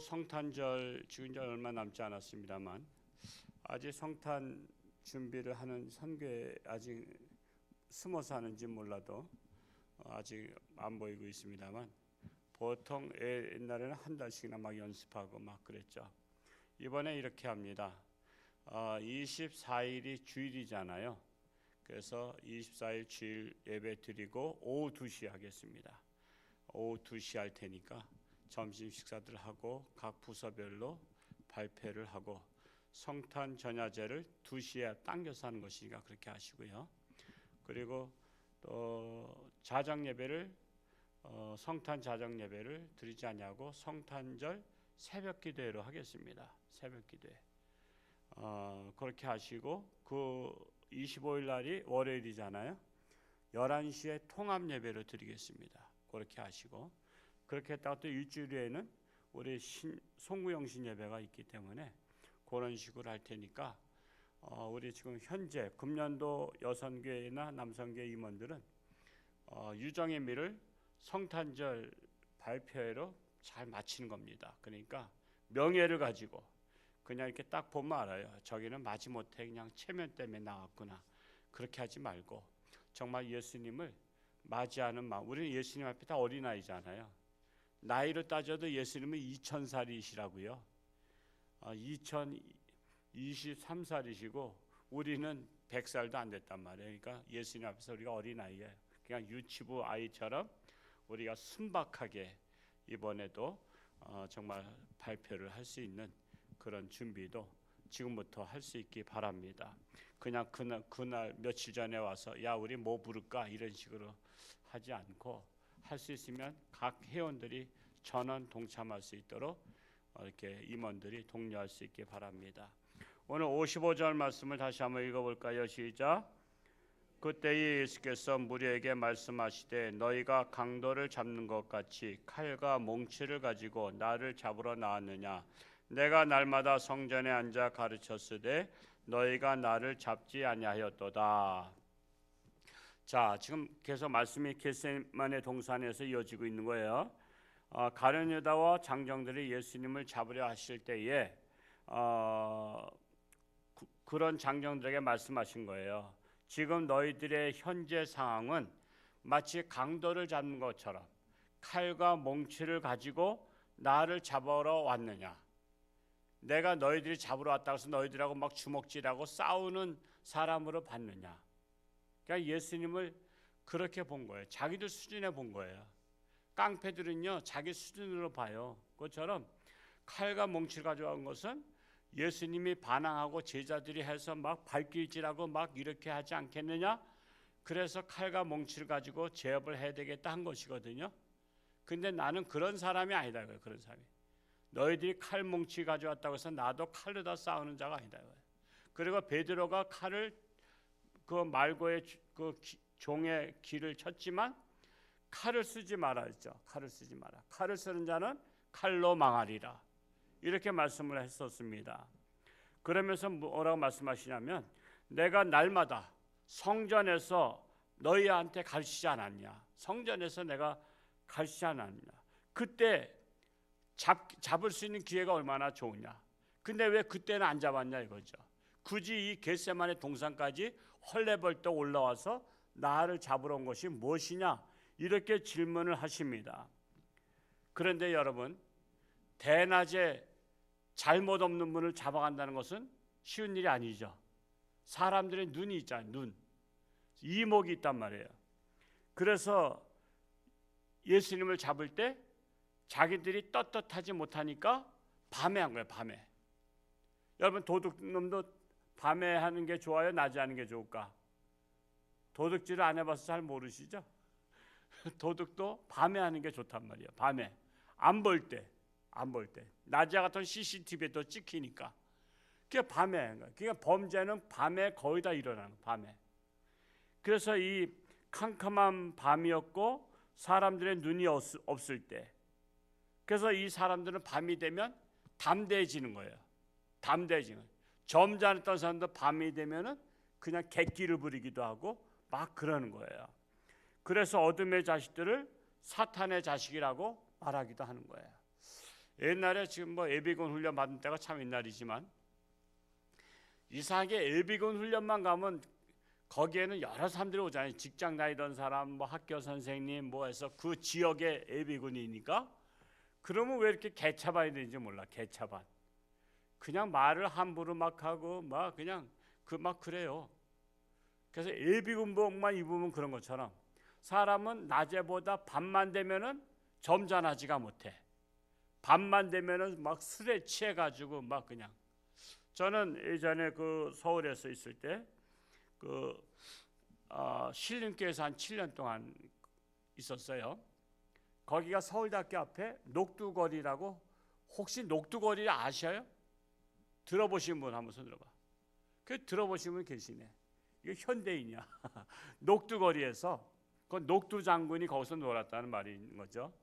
성탄절 지금 이제 얼마 남지 않았습니다만 아직 성탄 준비를 하는 선교에 아직 숨어서 하는지 몰라도 어, 아직 안 보이고 있습니다만 보통 예- 옛날에는 한 달씩이나 막 연습하고 막 그랬죠. 이번에 이렇게 합니다. 어, 24일이 주일이잖아요. 그래서 24일 주일 예배 드리고 오후 2시 하겠습니다. 오후 2시 할 테니까 점심 식사들 하고 각 부서별로 발표를 하고 성탄 전야제를 2시에 당겨서 하는 것이니까 그렇게 하시고요. 그리고 또 자정 예배를 어, 성탄 자정 예배를 드리지 않냐고 성탄절 새벽 기도회로 하겠습니다. 새벽 기도회. 어, 그렇게 하시고 그 25일 날이 월요일이잖아요. 11시에 통합 예배를 드리겠습니다. 그렇게 하시고 그렇게 했다가 또 일주일 후에는 우리 신, 송구영신 예배가 있기 때문에 그런 식으로 할 테니까 어, 우리 지금 현재 금년도 여성교회나 남성교회 임원들은 어, 유정의 미를 성탄절 발표회로 잘 마치는 겁니다. 그러니까 명예를 가지고 그냥 이렇게 딱 보면 알아요. 저기는 마지못해 그냥 체면 때문에 나왔구나. 그렇게 하지 말고 정말 예수님을 맞이하는 마음. 우리는 예수님 앞에 다 어린아이잖아요. 나이로 따져도 예수님은 2000살이시라고요. 어, 2023살이시고 우리는 100살도 안 됐단 말이에요. 그러니까 예수님 앞에서 우리가 어린아이예요. 그냥 유치부 아이처럼 우리가 순박하게 이번에도 어, 정말 발표를 할 수 있는 그런 준비도 지금부터 할 수 있기 바랍니다. 그냥 그날, 그날 며칠 전에 와서 야 우리 뭐 부를까 이런 식으로 하지 않고 할 수 있으면 각 회원들이 전원 동참할 수 있도록 어, 이렇게 임원들이 독려할 수 있기 바랍니다. 오늘 55절 말씀을 다시 한번 읽어볼까요? 시작. 그때에 예수께서 무리에게 말씀하시되 너희가 강도를 잡는 것 같이 칼과 몽치를 가지고 나를 잡으러 나왔느냐 내가 날마다 성전에 앉아 가르쳤으되 너희가 나를 잡지 아니하였도다. 자, 지금 계속 말씀이 겟세만의 동산에서 이어지고 있는 거예요. 어, 가룟 유다와 장정들이 예수님을 잡으려 하실 때에 어, 그, 그런 장정들에게 말씀하신 거예요. 지금 너희들의 현재 상황은 마치 강도를 잡는 것처럼 칼과 몽치를 가지고 나를 잡으러 왔느냐? 내가 너희들이 잡으러 왔다고 해서 너희들하고 막 주먹질하고 싸우는 사람으로 봤느냐? 그러니까 예수님을 그렇게 본 거예요. 자기들 수준에 본 거예요. 깡패들은요 자기 수준으로 봐요. 그것처럼 칼과 몽치를 가져온 것은 예수님이 반항하고 제자들이 해서 막 발길질하고 막 이렇게 하지 않겠느냐? 그래서 칼과 몽치를 가지고 제압을 해야 되겠다 한 것이거든요. 근데 나는 그런 사람이 아니다 그런 사람이. 너희들이 칼 몽치 가져왔다고 해서 나도 칼로 다 싸우는 자가 아니다 그리고 베드로가 칼을 그 말고의 그 기, 종의 길을 쳤지만 칼을 쓰지 말아 했죠. 칼을 쓰지 마라. 칼을 쓰는 자는 칼로 망하리라. 이렇게 말씀을 했었습니다. 그러면서 뭐라고 말씀하시냐면 내가 날마다 성전에서 너희한테 가르치지 않았냐? 성전에서 내가 가르치지 않았냐? 그때 잡, 잡을 수 있는 기회가 얼마나 좋으냐? 근데 왜 그때는 안 잡았냐 이거죠. 굳이 이 겟세만의 동산까지 헐레벌떡 올라와서 나를 잡으러 온 것이 무엇이냐? 이렇게 질문을 하십니다. 그런데 여러분 대낮에 잘못 없는 분을 잡아간다는 것은 쉬운 일이 아니죠. 사람들의 눈이 있잖아요. 눈. 이목이 있단 말이에요. 그래서 예수님을 잡을 때 자기들이 떳떳하지 못하니까 밤에 한 거예요. 밤에. 여러분 도둑놈도 밤에 하는 게 좋아요? 낮에 하는 게 좋을까? 도둑질을 안 해봐서 잘 모르시죠? 도둑도 밤에 하는 게 좋단 말이에요. 밤에 안 볼 때, 안 볼 때. 낮에 같은 CCTV에 또 찍히니까. 그게 밤에. 그러니까 범죄는 밤에 거의 다 일어나는 밤에. 그래서 이 캄캄한 밤이었고 사람들의 눈이 없을 때. 그래서 이 사람들은 밤이 되면 담대해지는 거예요. 담대해지는. 점잖았던 사람도 밤이 되면은 그냥 객기를 부리기도 하고 막 그러는 거예요. 그래서 어둠의 자식들을 사탄의 자식이라고 말하기도 하는 거예요. 옛날에 지금 뭐 예비군 훈련 받은 때가 참 옛날이지만 이상하게 예비군 훈련만 가면 거기에는 여러 사람들이 오잖아요. 직장 다니던 사람, 뭐 학교 선생님, 뭐 해서 그 지역의 예비군이니까 그러면 왜 이렇게 개차반이 되는지 몰라. 개차반. 그냥 말을 함부로 막 하고 막 그냥 그 막 그래요. 그래서 예비군복만 입으면 그런 것처럼 사람은 낮에보다 밤만 되면은 점잖하지가 못해. 밤만 되면은 막 술에 취해 가지고 막 그냥 저는 예전에 그 서울에서 있을 때그 어, 신림교에서 한 7년 동안 있었어요. 거기가 서울대학교 앞에 녹두거리라고 혹시 녹두거리 아셔요? 들어보신 분 한번 손 들어봐. 그 들어보신 분 계시네. 이거 현대인이야. 녹두거리에서 그 녹두 장군이 거기서 놀았다는 말인 거죠.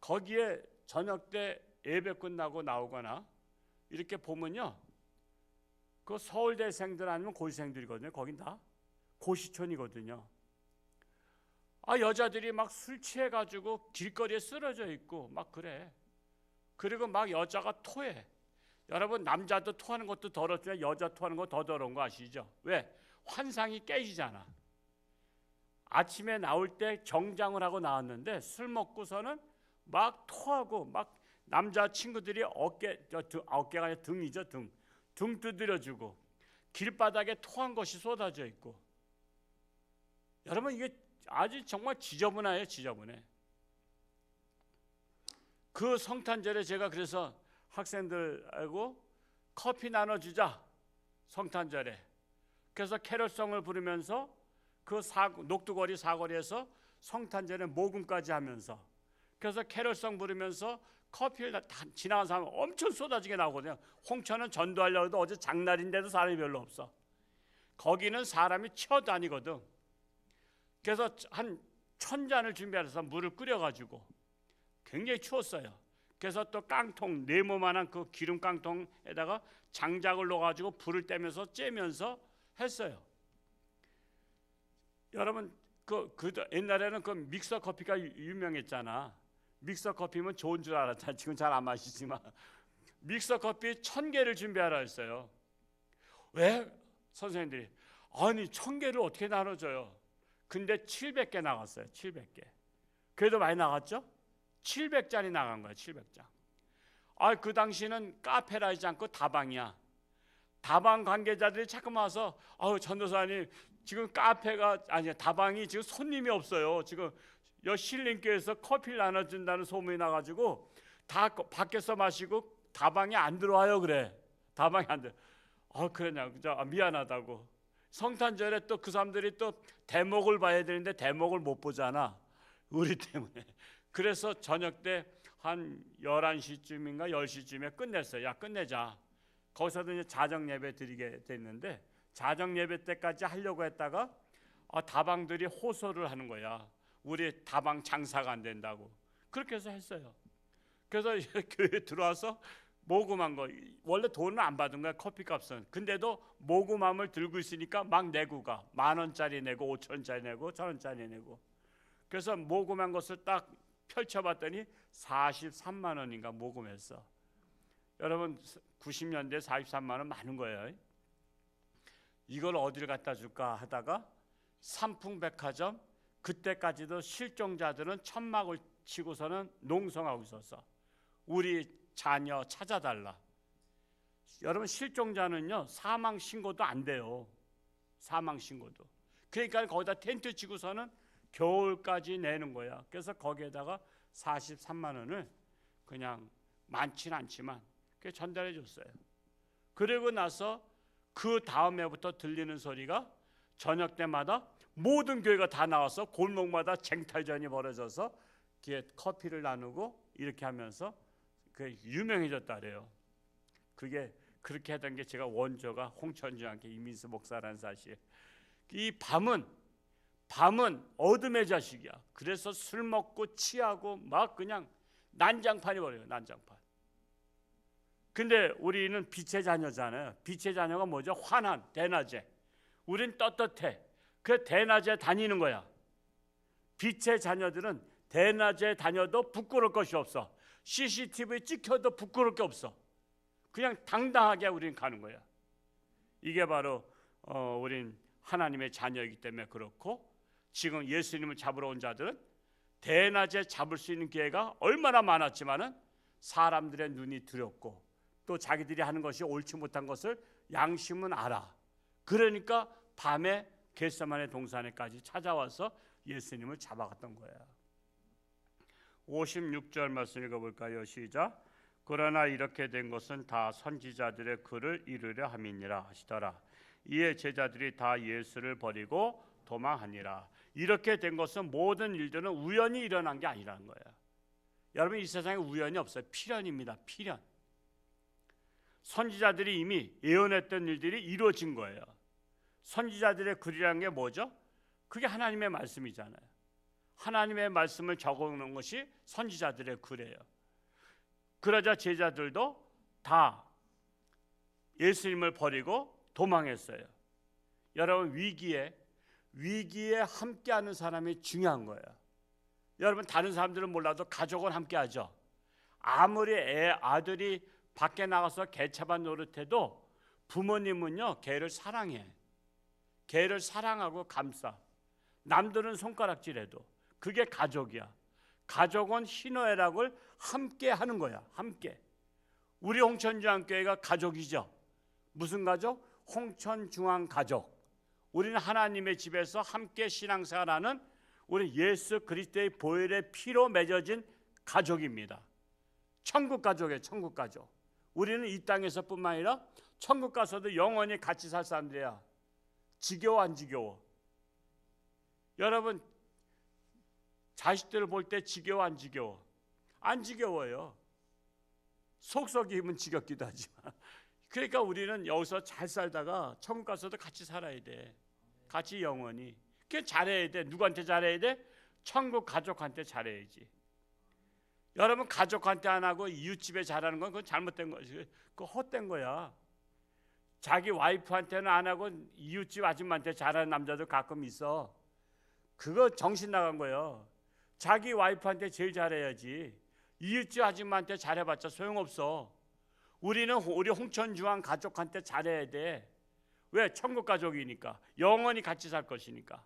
거기에 저녁 때 예배 끝나고 나오거나 이렇게 보면요. 그 서울대생들 아니면 고시생들이거든요. 거긴 다 고시촌이거든요. 아 여자들이 막 술 취해 가지고 길거리에 쓰러져 있고 막 그래. 그리고 막 여자가 토해. 여러분 남자도 토하는 것도 더럽지만 여자 토하는 거 더 더러운 거 아시죠? 왜? 환상이 깨지잖아. 아침에 나올 때 정장을 하고 나왔는데 술 먹고서는 막 토하고 막 남자 친구들이 어깨 어깨가 아니라 등이죠 등. 등 두드려주고 길바닥에 토한 것이 쏟아져 있고 여러분 이게 아주 정말 지저분해요 지저분해 그 성탄절에 제가 그래서 학생들하고 커피 나눠주자 성탄절에 그래서 캐럴송을 부르면서 그 사, 녹두거리 사거리에서 성탄절에 모금까지 하면서 그래서 캐럴송 부르면서 커피를 지나간 사람 엄청 쏟아지게 나오거든요. 홍천은 전도하려고 해도 어제 장날인데도 사람이 별로 없어. 거기는 사람이 쳐다니거든. 그래서 한 천 잔을 준비해서 물을 끓여가지고 굉장히 추웠어요. 그래서 또 깡통 네모만한 그 기름 깡통에다가 장작을 넣어가지고 불을 떼면서 쬐면서 했어요. 여러분 그, 그 옛날에는 그 믹서 커피가 유- 유명했잖아. 믹서 커피면 좋은 줄 알았다. 지금 잘 안 마시지만 믹서 커피 천 개를 준비하라 했어요. 왜 선생님들이 아니 천 개를 어떻게 나눠줘요? 근데 700개 나갔어요. 700개. 그래도 많이 나갔죠? 700잔이 나간 거야. 700잔. 아, 그 당시는 카페라 하지 않고 다방이야. 다방 관계자들이 자꾸 와서 아우 전도사님 지금 카페가 아니 다방이 지금 손님이 없어요. 지금 여 신림교에서 커피를 나눠준다는 소문이 나가지고 다 거- 밖에서 마시고 다방에 안 들어와요 그래. 다방에 안 들어. 아 그러냐 그죠? 아, 미안하다고. 성탄절에 또 그 사람들이 또 대목을 봐야 되는데 대목을 못 보잖아. 우리 때문에. 그래서 저녁 때 한 11시쯤인가 10시쯤에 끝냈어요. 야 끝내자. 거기서도 이제 자정 예배 드리게 됐는데 자정 예배 때까지 하려고 했다가 아, 다방들이 호소를 하는 거야. 우리 다방 장사가 안 된다고. 그렇게 해서 했어요. 그래서 교회 들어와서 모금한 거 원래 돈은 안 받은 거야 커피 값은. 근데도 모금함을 들고 있으니까 막 내고 가. 만 원짜리 내고 오천 원짜리 내고 천 원짜리 내고. 그래서 모금한 것을 딱 펼쳐봤더니 43만 원인가 모금했어. 여러분 90년대 43만 원 많은 거예요. 이걸 어디를 갖다 줄까 하다가 삼풍백화점 그때까지도 실종자들은 천막을 치고서는 농성하고 있었어. 우리 자녀 찾아달라. 여러분 실종자는요 사망 신고도 안 돼요. 사망 신고도. 그러니까 거기다 텐트 치고서는 겨울까지 내는 거야. 그래서 거기에다가 43만 원을 그냥 많지는 않지만 그 전달해 줬어요. 그리고 나서 그 다음 해부터 들리는 소리가 저녁 때마다 모든 교회가 다 나와서 골목마다 쟁탈전이 벌어져서 이렇게 커피를 나누고 이렇게 하면서 그 유명해졌다래요. 그게 그렇게 하던 게 제가 원조가 홍천주한테 이민수 목사라는 사실. 이 밤은 밤은 어둠의 자식이야. 그래서 술 먹고 취하고 막 그냥 난장판이 버려요. 난장판. 근데 우리는 빛의 자녀잖아요. 빛의 자녀가 뭐죠? 환한 대낮에. 우린 떳떳해. 그 대낮에 다니는 거야. 빛의 자녀들은 대낮에 다녀도 부끄러울 것이 없어. CCTV에 찍혀도 부끄러울 게 없어. 그냥 당당하게 우리는 가는 거야. 이게 바로 어, 우린 하나님의 자녀이기 때문에 그렇고 지금 예수님을 잡으러 온 자들은 대낮에 잡을 수 있는 기회가 얼마나 많았지만은 사람들의 눈이 두렵고 또 자기들이 하는 것이 옳지 못한 것을 양심은 알아. 그러니까 밤에 겟세만의 동산에까지 찾아와서 예수님을 잡아갔던 거야. 56절 말씀 읽어볼까요? 시작. 그러나 이렇게 된 것은 다 선지자들의 글을 이루려 함이니라 하시더라. 이에 제자들이 다 예수를 버리고 도망하니라. 이렇게 된 것은 모든 일들은 우연히 일어난 게 아니라는 거야. 여러분 이 세상에 우연이 없어요. 필연입니다. 필연. 선지자들이 이미 예언했던 일들이 이루어진 거예요. 선지자들의 글이라는 게 뭐죠? 그게 하나님의 말씀이잖아요. 하나님의 말씀을 적어놓은 것이 선지자들의 글이에요. 그러자 제자들도 다 예수님을 버리고 도망했어요. 여러분 위기에 위기에 함께하는 사람이 중요한 거예요. 여러분 다른 사람들은 몰라도 가족은 함께하죠. 아무리 애 아들이 밖에 나가서 개차반 노릇해도 부모님은요 개를 사랑해. 개를 사랑하고 감싸. 남들은 손가락질해도 그게 가족이야. 가족은 희노애락을 함께 하는 거야. 함께. 우리 홍천중앙교회가 가족이죠. 무슨 가족? 홍천중앙 가족. 우리는 하나님의 집에서 함께 신앙생활하는 우리 예수 그리스도의 보혈의 피로 맺어진 가족입니다. 천국 가족이에요. 천국 가족. 우리는 이 땅에서뿐만 아니라 천국 가서도 영원히 같이 살 사람들이야. 지겨워 안 지겨워? 여러분 자식들을 볼 때 지겨워 안 지겨워? 안 지겨워요. 속썩이면 지겹기도 하지만. 그러니까 우리는 여기서 잘 살다가 천국 가서도 같이 살아야 돼. 같이 영원히. 그 잘해야 돼. 누구한테 잘해야 돼? 천국 가족한테 잘해야지. 여러분 가족한테 안 하고 이웃집에 잘하는 건 그건 잘못된 거지. 그 헛된 거야. 자기 와이프한테는 안 하고 이웃집 아줌마한테 잘하는 남자도 가끔 있어. 그거 정신 나간 거예요. 자기 와이프한테 제일 잘해야지. 이웃집 아줌마한테 잘해봤자 소용없어. 우리는 우리 홍천중앙 가족한테 잘해야 돼. 왜? 천국 가족이니까. 영원히 같이 살 것이니까.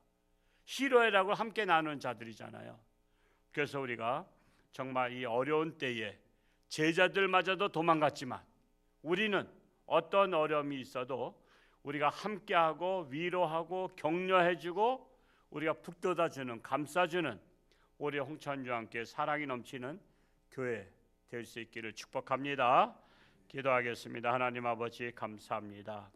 희로애락을 함께 나누는 자들이잖아요. 그래서 우리가 정말 이 어려운 때에 제자들마저도 도망갔지만 우리는 어떤 어려움이 있어도 우리가 함께하고 위로하고 격려해주고 우리가 북돋아주는 감싸주는 우리 홍천주와 함께 사랑이 넘치는 교회 될 수 있기를 축복합니다. 기도하겠습니다. 하나님 아버지 감사합니다.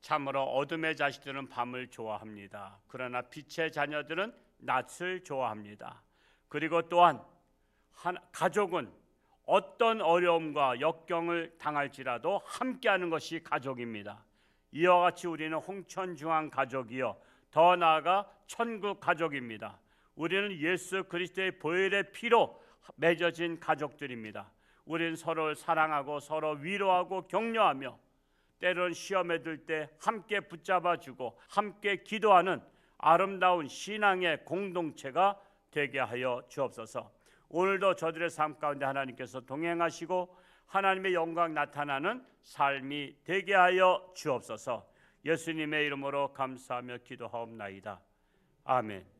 참으로 어둠의 자식들은 밤을 좋아합니다. 그러나 빛의 자녀들은 낮을 좋아합니다. 그리고 또한 한, 가족은 어떤 어려움과 역경을 당할지라도 함께하는 것이 가족입니다. 이와 같이 우리는 홍천중앙 가족이요 더 나아가 천국 가족입니다. 우리는 예수 그리스도의 보혈의 피로 맺어진 가족들입니다. 우리는 서로를 사랑하고 서로 위로하고 격려하며 때론 시험에 들 때 함께 붙잡아 주고 함께 기도하는 아름다운 신앙의 공동체가 되게 하여 주옵소서. 오늘도 저들의 삶 가운데 하나님께서 동행하시고 하나님의 영광 나타나는 삶이 되게 하여 주옵소서. 예수님의 이름으로 감사하며 기도하옵나이다. 아멘.